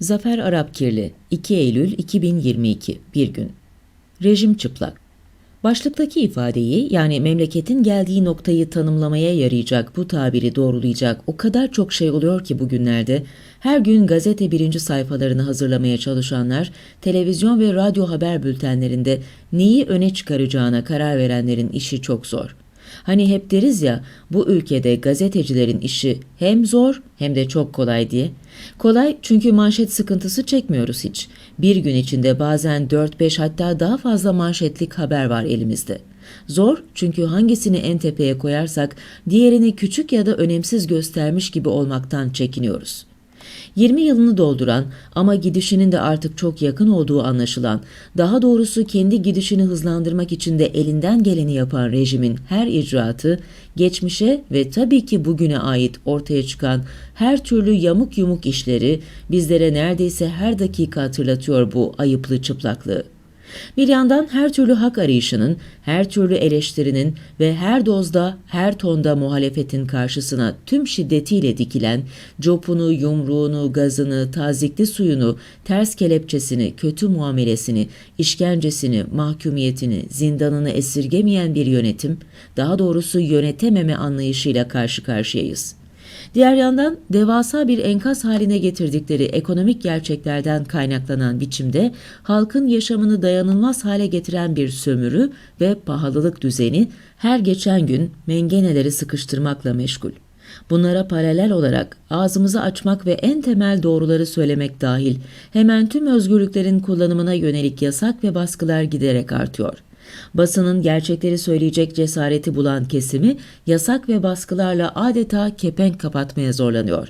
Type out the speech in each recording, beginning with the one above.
Zafer Arapkirli 2 Eylül 2022 Bir gün Rejim çıplak Başlıktaki ifadeyi yani memleketin geldiği noktayı tanımlamaya yarayacak bu tabiri doğrulayacak o kadar çok şey oluyor ki bugünlerde her gün gazete birinci sayfalarını hazırlamaya çalışanlar televizyon ve radyo haber bültenlerinde neyi öne çıkaracağına karar verenlerin işi çok zor. Hani hep deriz ya bu ülkede gazetecilerin işi hem zor hem de çok kolay diye. Kolay çünkü manşet sıkıntısı çekmiyoruz hiç. Bir gün içinde bazen 4-5 hatta daha fazla manşetlik haber var elimizde. Zor çünkü hangisini en tepeye koyarsak diğerini küçük ya da önemsiz göstermiş gibi olmaktan çekiniyoruz. 20 yılını dolduran ama gidişinin de artık çok yakın olduğu anlaşılan, daha doğrusu kendi gidişini hızlandırmak için de elinden geleni yapan rejimin her icraatı, geçmişe ve tabii ki bugüne ait ortaya çıkan her türlü yamuk yumuk işleri bizlere neredeyse her dakika hatırlatıyor bu ayıplı çıplaklığı. Bir yandan her türlü hak arayışının, her türlü eleştirinin ve her dozda, her tonda muhalefetin karşısına tüm şiddetiyle dikilen, copunu, yumruğunu, gazını, tazikli suyunu, ters kelepçesini, kötü muamelesini, işkencesini, mahkumiyetini, zindanını esirgemeyen bir yönetim, daha doğrusu yönetememe anlayışıyla karşı karşıyayız. Diğer yandan devasa bir enkaz haline getirdikleri ekonomik gerçeklerden kaynaklanan biçimde halkın yaşamını dayanılmaz hale getiren bir sömürü ve pahalılık düzeni her geçen gün mengeneleri sıkıştırmakla meşgul. Bunlara paralel olarak ağzımızı açmak ve en temel doğruları söylemek dahil hemen tüm özgürlüklerin kullanımına yönelik yasak ve baskılar giderek artıyor. Basının gerçekleri söyleyecek cesareti bulan kesimi yasak ve baskılarla adeta kepenk kapatmaya zorlanıyor.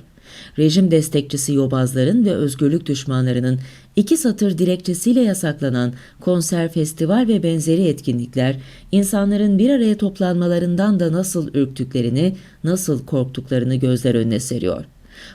Rejim destekçisi yobazların ve özgürlük düşmanlarının iki satır dilekçesiyle yasaklanan konser, festival ve benzeri etkinlikler insanların bir araya toplanmalarından da nasıl ürktüklerini, nasıl korktuklarını gözler önüne seriyor.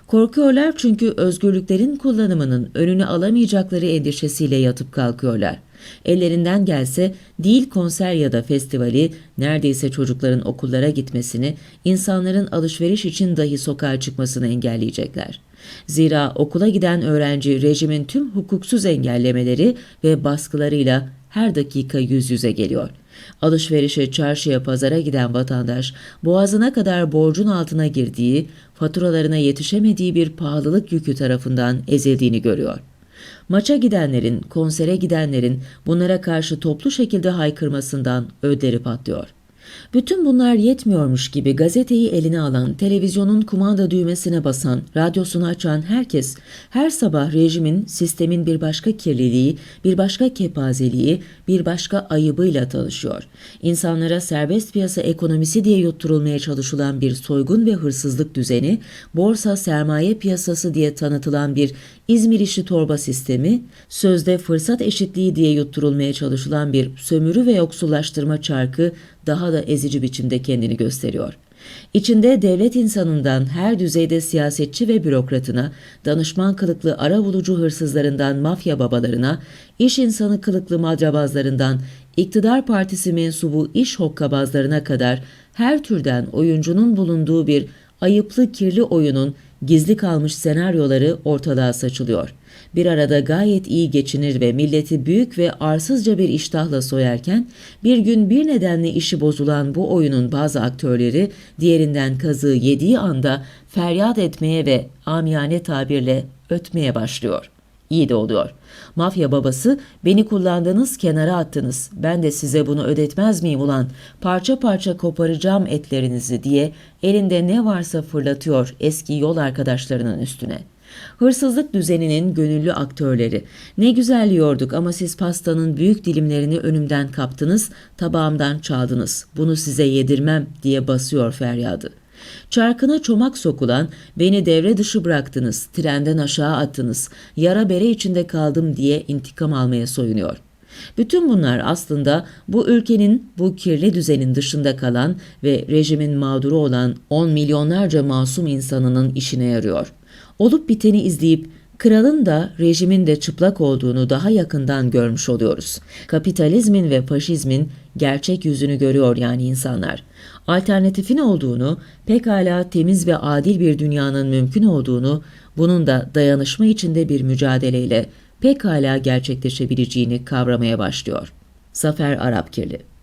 Korkuyorlar çünkü özgürlüklerin kullanımının önünü alamayacakları endişesiyle yatıp kalkıyorlar. Ellerinden gelse değil konser ya da festivali neredeyse çocukların okullara gitmesini, insanların alışveriş için dahi sokağa çıkmasını engelleyecekler. Zira okula giden öğrenci rejimin tüm hukuksuz engellemeleri ve baskılarıyla her dakika yüz yüze geliyor. Alışverişe, çarşıya, pazara giden vatandaş boğazına kadar borcun altına girdiği, faturalarına yetişemediği bir pahalılık yükü tarafından ezildiğini görüyor. Maça gidenlerin, konsere gidenlerin bunlara karşı toplu şekilde haykırmasından ödleri patlıyor. Bütün bunlar yetmiyormuş gibi gazeteyi eline alan, televizyonun kumanda düğmesine basan, radyosunu açan herkes her sabah rejimin, sistemin bir başka kirliliği, bir başka kepazeliği, bir başka ayıbıyla tanışıyor. İnsanlara serbest piyasa ekonomisi diye yutturulmaya çalışılan bir soygun ve hırsızlık düzeni, borsa sermaye piyasası diye tanıtılan bir İzmir işi torba sistemi, sözde fırsat eşitliği diye yutturulmaya çalışılan bir sömürü ve yoksullaştırma çarkı daha da ezici biçimde kendini gösteriyor. İçinde devlet insanından her düzeyde siyasetçi ve bürokratına, danışman kılıklı ara bulucu hırsızlarından mafya babalarına, iş insanı kılıklı madrabazlarından iktidar partisi mensubu iş hokkabazlarına kadar her türden oyuncunun bulunduğu bir ayıplı kirli oyunun gizli kalmış senaryoları ortalığa saçılıyor. Bir arada gayet iyi geçinir ve milleti büyük ve arsızca bir iştahla soyarken bir gün bir nedenle işi bozulan bu oyunun bazı aktörleri diğerinden kazığı yediği anda feryat etmeye ve amiyane tabirle ötmeye başlıyor. İyi de oluyor. Mafya babası beni kullandınız kenara attınız ben de size bunu ödetmez miyim ulan parça parça koparacağım etlerinizi diye elinde ne varsa fırlatıyor eski yol arkadaşlarının üstüne. Hırsızlık düzeninin gönüllü aktörleri. Ne güzel yiyorduk ama siz pastanın büyük dilimlerini önümden kaptınız, tabağımdan çaldınız. Bunu size yedirmem diye basıyor feryadı. Çarkına çomak sokulan, beni devre dışı bıraktınız, trenden aşağı attınız, yara bere içinde kaldım diye intikam almaya soyunuyor. Bütün bunlar aslında bu ülkenin bu kirli düzenin dışında kalan ve rejimin mağduru olan on milyonlarca masum insanının işine yarıyor. Olup biteni izleyip Kralın da rejimin de çıplak olduğunu daha yakından görmüş oluyoruz. Kapitalizmin ve faşizmin gerçek yüzünü görüyor yani insanlar. Alternatifin olduğunu, pekala temiz ve adil bir dünyanın mümkün olduğunu, bunun da dayanışma içinde bir mücadeleyle pekala gerçekleşebileceğini kavramaya başlıyor. Zafer Arapkirli